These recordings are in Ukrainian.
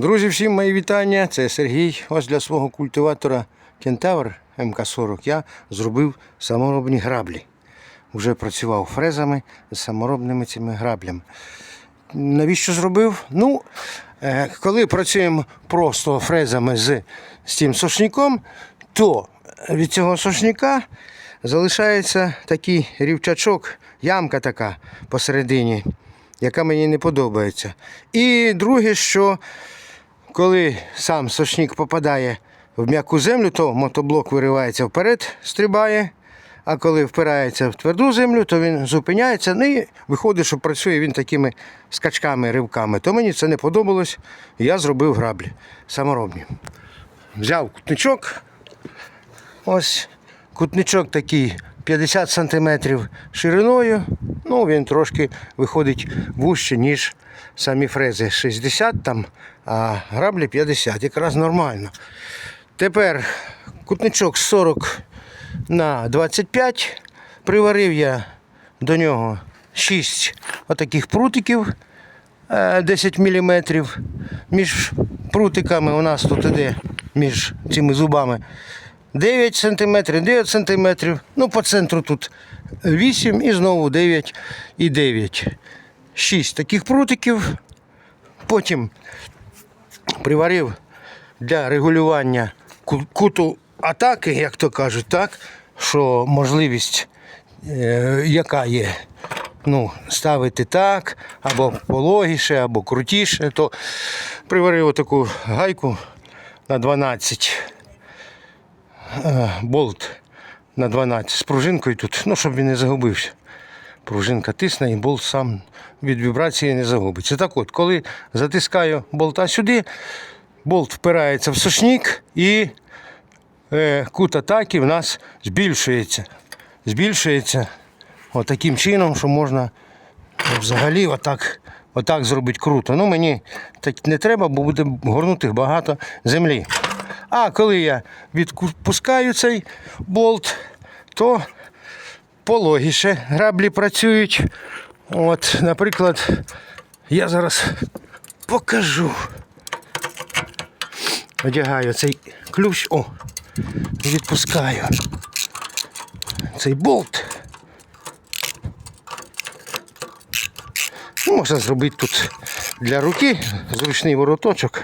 Друзі, всім мої вітання. Це Сергій. Ось для свого культиватора Кентавр МК-40 я зробив саморобні граблі. Вже працював фрезами з саморобними цими граблями. Навіщо зробив? Ну, е, коли працюємо просто фрезами з, з цим сошником, то від цього сошника залишається такий рівчачок, ямка така посередині, яка мені не подобається. І друге, що коли сам сошник попадає в м'яку землю, то мотоблок виривається вперед, стрибає. А коли впирається в тверду землю, то він зупиняється. Ну і виходить, що працює він такими скачками, ривками. То мені це не подобалось. Я зробив граблі саморобні. Взяв кутничок. Ось кутничок такий 50 см шириною. Ну, він трошки виходить вужче, ніж самі фрези 60 там, а граблі 50. Якраз нормально. Тепер кутничок 40 на 25. Приварив я до нього 6 отаких прутиків е, 10 мм. Між прутиками у нас тут іде між цими зубами 9 см, 9 см. Ну, по центру тут 8 і знову 9 і 9. 6 таких прутиків. Потім приварив для регулювання куту атаки, як то кажуть, так, що можливість, е, яка є, ну, ставити так, або пологіше, або крутіше, то приварив таку гайку на 12 е, болт на 12 з пружинкою тут, ну, щоб він не загубився. Пружинка тисне і болт сам від вібрації не загубиться. Так от, коли затискаю болта сюди, болт впирається в сошник і е, кут атаки в нас збільшується. Збільшується отаким чином, що можна взагалі отак, отак зробити круто. Ну мені так не треба, бо буде горнути багато землі. А коли я відпускаю цей болт, то пологіше граблі працюють. От, наприклад, я зараз покажу. Одягаю цей ключ, о, відпускаю цей болт. Можна зробити тут для руки зручний вороточок.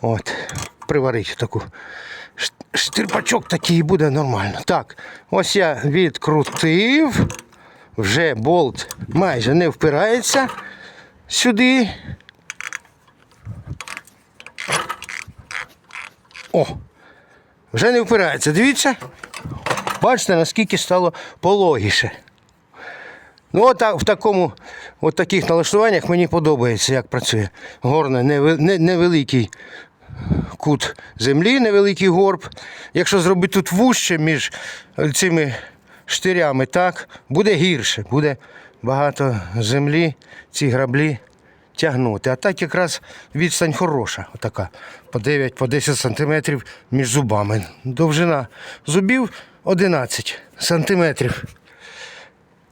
От, приварити таку штирпачок такий буде нормально. Так, ось я відкрутив. Вже болт майже не впирається сюди. О! Вже не впирається. Дивіться. Бачите, наскільки стало пологіше. Ну, от в такому, от таких налаштуваннях мені подобається, як працює. Горне, невеликий кут землі, невеликий горб. Якщо зробити тут вужче між цими штирями, так, буде гірше, буде багато землі, ці граблі тягнути. А так якраз відстань хороша, отака, по 9 по 10 сантиметрів між зубами. Довжина зубів 11 сантиметрів.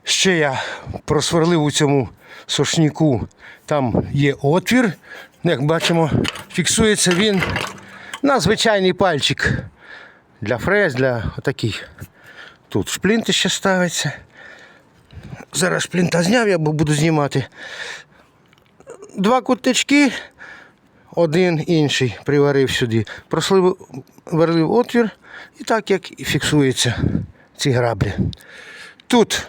Ще я просверлив у цьому сошніку. Там є отвір. Як бачимо, фіксується він на звичайний пальчик для фрез, для отаких. Тут шплінти ще ставиться. Зараз шплінта зняв, я буду знімати. Два кутички, один інший приварив сюди. Просверлив отвір і так як і фіксуються ці граблі. Тут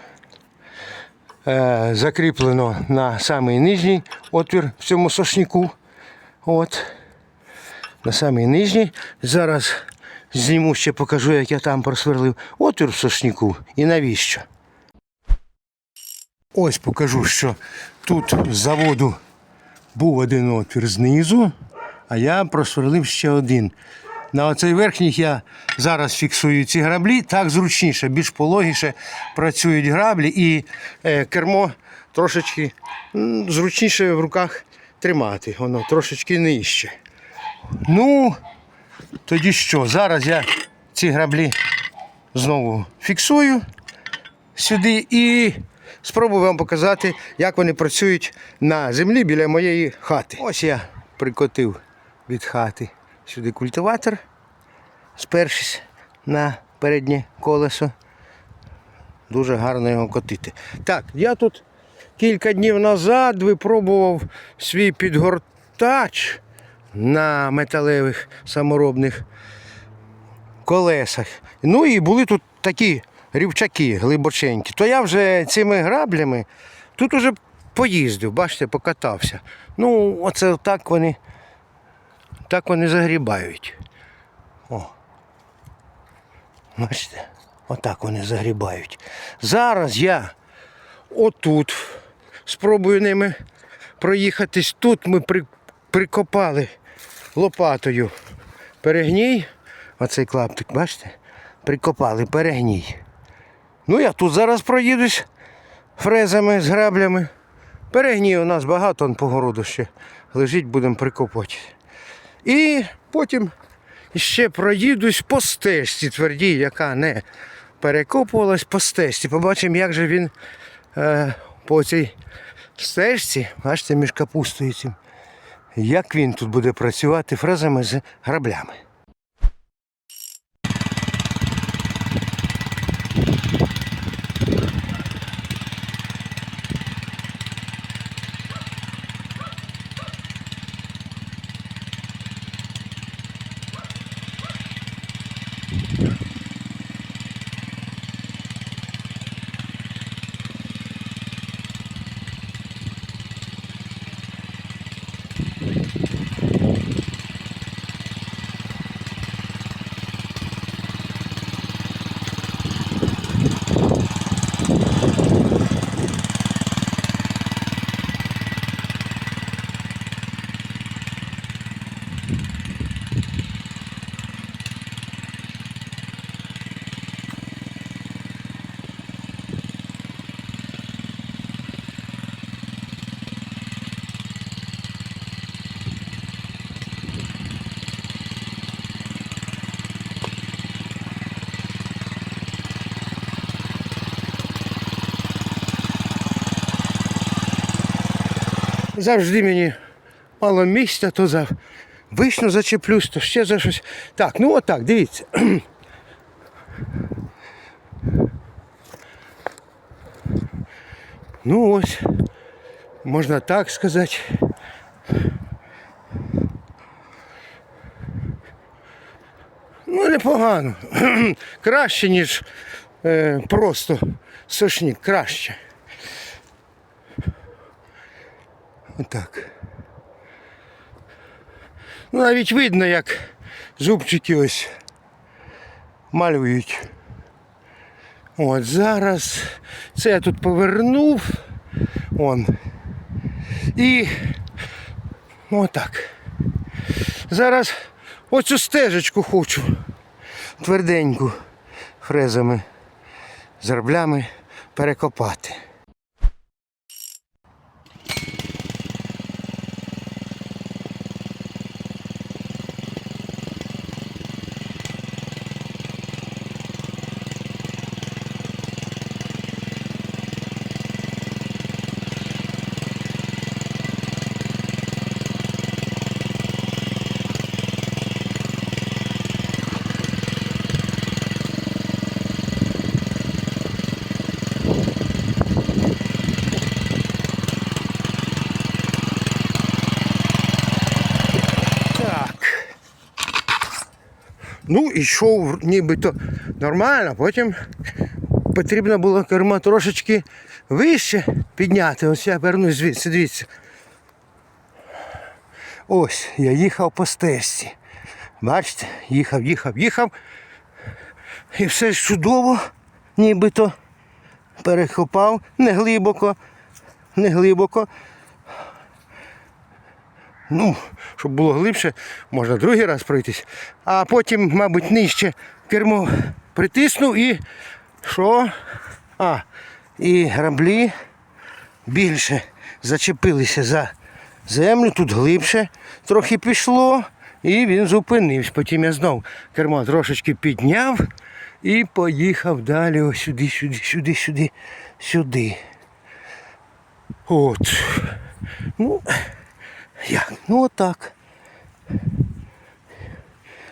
е, закріплено на самий нижній отвір в цьому сошнику. От. На самий нижній. Зараз зніму ще покажу, як я там просверлив отвір в сошнику і навіщо. Ось покажу, що тут з заводу був один отвір знизу, а я просверлив ще один. На оцей верхній я зараз фіксую ці граблі, так зручніше, більш пологіше працюють граблі і е, кермо трошечки зручніше в руках тримати. Воно трошечки нижче. Ну, тоді що? Зараз я ці граблі знову фіксую сюди і спробую вам показати, як вони працюють на землі біля моєї хати. Ось я прикотив від хати. Сюди культиватор, спершись на переднє колесо. Дуже гарно його котити. Так, я тут кілька днів назад випробував свій підгортач на металевих саморобних колесах. Ну і були тут такі рівчаки глибоченькі. То я вже цими граблями тут уже поїздив, бачите, покатався. Ну, оце так вони, так вони загрібають. О. Бачите, отак вони загрібають. Зараз я отут спробую ними проїхатись. Тут ми при, прикопали лопатою перегній. Оцей клаптик, бачите? Прикопали перегній. Ну я тут зараз проїдусь фрезами з граблями. Перегній у нас багато он по городу ще лежить, будемо прикопати. І потім ще проїдусь по стежці твердій, яка не перекопувалась по стежці. Побачимо, як же він е, по цій стежці, бачите, між капустою цим, як він тут буде працювати фразами з граблями. Завжди мені мало місця, то за вишню зачеплюсь, то ще за щось. Так, ну отак, дивіться. Ну ось, можна так сказати. Ну, непогано. краще, ніж е, просто сошник, краще. Отак. Ну, навіть видно, як зубчики ось малюють. От зараз це я тут повернув. Он. І отак. Зараз оцю стежечку хочу. Тверденьку фрезами з перекопати. Так. Ну, йшов нібито нормально, потім потрібно було кермо трошечки вище підняти. Ось я вернусь звідси, дивіться. Ось, я їхав по стежці. Бачите, їхав, їхав, їхав. І все чудово, нібито перехопав не глибоко, не глибоко. Ну, щоб було глибше, можна другий раз пройтись. А потім, мабуть, нижче кермо притиснув і що? А, і граблі більше зачепилися за землю, тут глибше трохи пішло, і він зупинився. Потім я знов кермо трошечки підняв і поїхав далі ось сюди, сюди, сюди, сюди, сюди. От. Ну, як? Ну отак.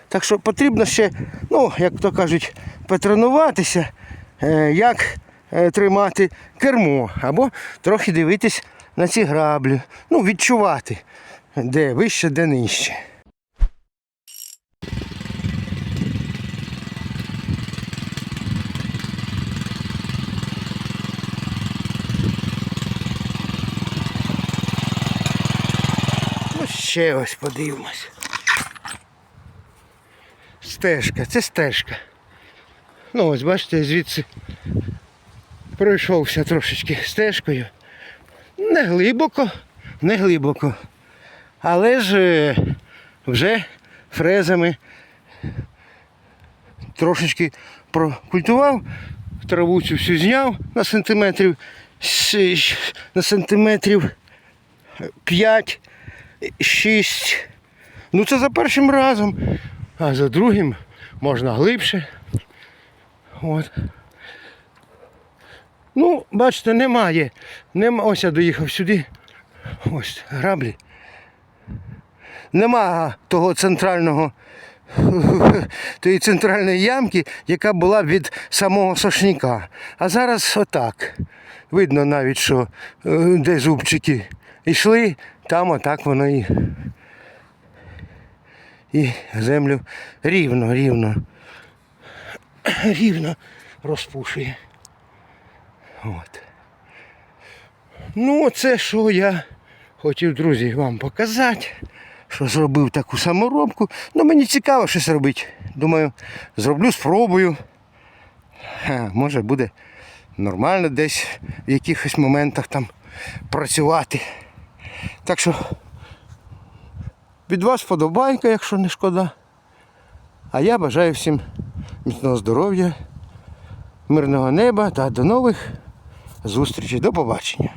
Так що потрібно ще, ну, як то кажуть, потренуватися, е, як е, тримати кермо, або трохи дивитись на ці граблі. Ну, відчувати, де вище, де нижче. Ну, ще ось подивимось. Стежка, це стежка. Ну ось бачите, звідси пройшовся трошечки стежкою. Не глибоко, не глибоко. Але ж е, вже фрезами трошечки прокультував, траву цю всю зняв на сантиметрів на сантиметрів 5, 6. Ну це за першим разом, а за другим можна глибше. От. Ну, бачите, немає. Нема. Ось я доїхав сюди. Ось граблі. Нема того центрального, тої центральної ямки, яка була від самого сошняка. А зараз отак. Видно навіть, що е, де зубчики йшли, там отак воно і, і землю рівно, рівно, рівно розпушує. От. Ну, це що я хотів, друзі, вам показати, що зробив таку саморобку. Ну, мені цікаво щось робити. Думаю, зроблю, спробую. Ха, може буде нормально десь в якихось моментах там працювати. Так що від вас подобайка, якщо не шкода. А я бажаю всім міцного здоров'я, мирного неба та до нових зустрічей. До побачення.